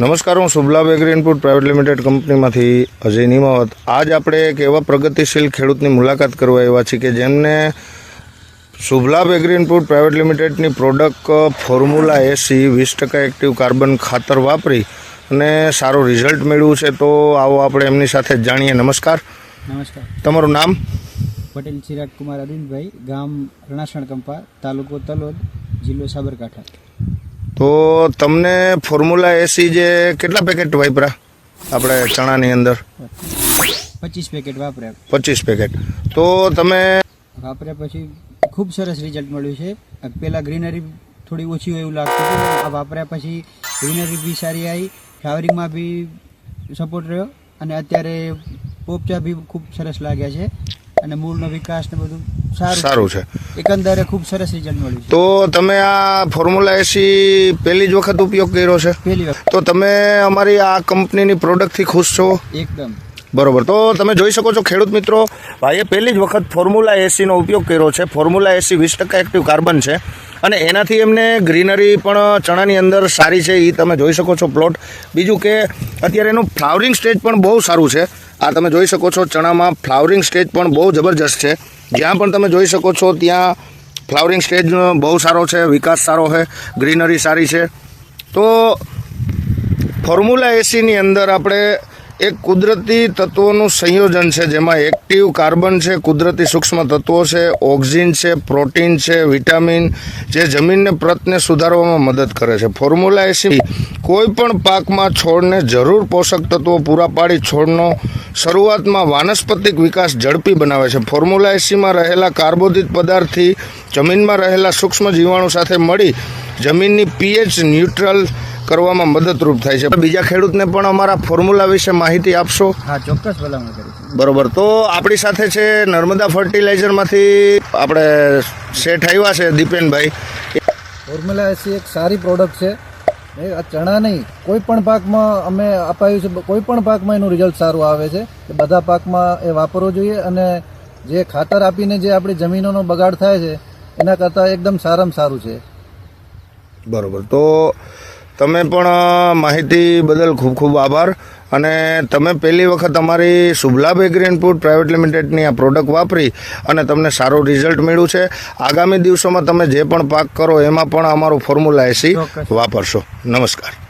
નમસ્કાર હું Shubhla bakery input private limited કંપનીમાંથી અજય નિમાવત. આજ આપણે એક એવા પ્રગતિશીલ ખેડૂતની મુલાકાત કરવા આવ્યા છીએ કે જેમને શુભલા બેકરી ઇનપુટ પ્રાઇવેટ લિમિટેડની પ્રોડક્ટ ફોર્મ્યુલા એસી વીસ ટકા એક્ટિવ કાર્બન ખાતર વાપરી અને સારું રિઝલ્ટ મેળવ્યું છે તો આવો આપણે એમની સાથે જ જાણીએ. નમસ્કાર. નમસ્કાર. તમારું નામ? પટેલ ચિરાગ કુમાર અરવિંદભાઈ ગામ રણાસણ કંપા તાલુકો તલોદ જિલ્લો સાબરકાંઠા. તો તમને ફોર્મ્યુલા એસી જે કેટલા પેકેટ વાપરા? આપણે ચણાની અંદર. પચીસ પેકેટ વાપર્યા પચીસ પેકેટ તો તમે વાપર્યા પછી ખૂબ સરસ રિઝલ્ટ મળ્યું છે. પહેલાં ગ્રીનરી થોડી ઓછી હોય એવું લાગતું હતું આ વાપર્યા પછી ગ્રીનરી બી સારી આવી ફ્લાવરિંગમાં બી સપોર્ટ રહ્યો અને અત્યારે પોપચા બી ખૂબ સરસ લાગ્યા છે. અને મૂળનો વિકાસ ને બધું સારું છે. એકંદરે ખૂબ સરસ રિઝલ્ટ મળ્યું તો તમે આ ફોર્મ્યુલા એસી પહેલી જ વખત ઉપયોગ કર્યો છે? પહેલી વખત. તો તમે અમારી આ કંપનીની પ્રોડક્ટથી ખુશ છો? એકદમ. બરોબર. તો તમે જોઈ શકો છો ખેડૂત મિત્રો ભાઈએ પહેલી જ વખત ફોર્મ્યુલા એસીનો ઉપયોગ કર્યો છે. ફોર્મ્યુલા એસી વીસ ટકા એક્ટિવ કાર્બન છે. અને એનાથી એમને ગ્રીનરી પણ ચણાની અંદર સારી છે. એ તમે જોઈ શકો છો પ્લોટ બીજું કે અત્યારે એનું ફ્લાવરિંગ સ્ટેજ પણ બહુ સારું છે. આ તમે જોઈ શકો છો, ચણામાં ફ્લાવરિંગ સ્ટેજ પણ બહુ જબરજસ્ત છે. જ્યાં પણ તમે જોઈ શકો છો, ત્યાં ફ્લાવરિંગ સ્ટેજ બહુ સારો છે, વિકાસ સારો છે, ગ્રીનરી સારી છે. તો ફોર્મ્યુલા એસીની અંદર આપણે એક કુદરતી તત્વોનું સંયોજન છે, જેમાં એક્ટિવ કાર્બન છે, કુદરતી સૂક્ષ્મ તત્વો છે, ઓક્સિજન છે, પ્રોટીન છે, વિટામિન જે જમીનને પ્રતને સુધારવામાં મદદ કરે છે. ફોર્મ્યુલા એસી કોઈ પણ પાકમાં છોડને જરૂર પોષક તત્વો પૂરા પાડી છોડનો શરૂઆતમાં વાનસ્પતિક વિકાસ ઝડપી બનાવે છે. ફોર્મ્યુલા એસીમાં રહેલા કાર્બોદિત પદાર્થથી જમીનમાં રહેલા સૂક્ષ્મ જીવાણુ સાથે મળી જમીનની પીએચ ન્યુટ્રલ કરવામાં મદદરૂપ થાય છે. બીજા ખેડૂતને પણ અમારા ફોર્મ્યુલા વિશે માહિતી આપશો? હા ચોક્કસ ભલામણ બરોબર. તો આપણી સાથે છે નર્મદા ફર્ટિલાઇઝરમાંથી આપણે શેઠ આવ્યા છે દીપેનભાઈ. ફોર્મ્યુલા એસી એક સારી પ્રોડક્ટ છે. એ આ ચણા નહીં કોઈ પણ પાકમાં અમે અપાયું છે કોઈ પણ પાકમાં એનું રિઝલ્ટ સારું આવે છે. બધા પાકમાં એ વાપરવો જોઈએ અને જે ખાતર આપીને જે આપણી જમીનોનો બગાડ થાય છે એના કરતાં એકદમ સારામાં સારું છે. બરોબર. તો તમે પણ માહિતી બદલ ખૂબ ખૂબ આભાર. અને તમે પહેલી વખત અમારી Shubhla bakery and food private લિમિટેડની આ પ્રોડક્ટ વાપરી અને તમને સારું રિઝલ્ટ મળ્યું છે. આગામી દિવસોમાં તમે જે પણ પાક કરો એમાં પણ અમારું ફોર્મ્યુલા એસી વાપરશો. નમસ્કાર.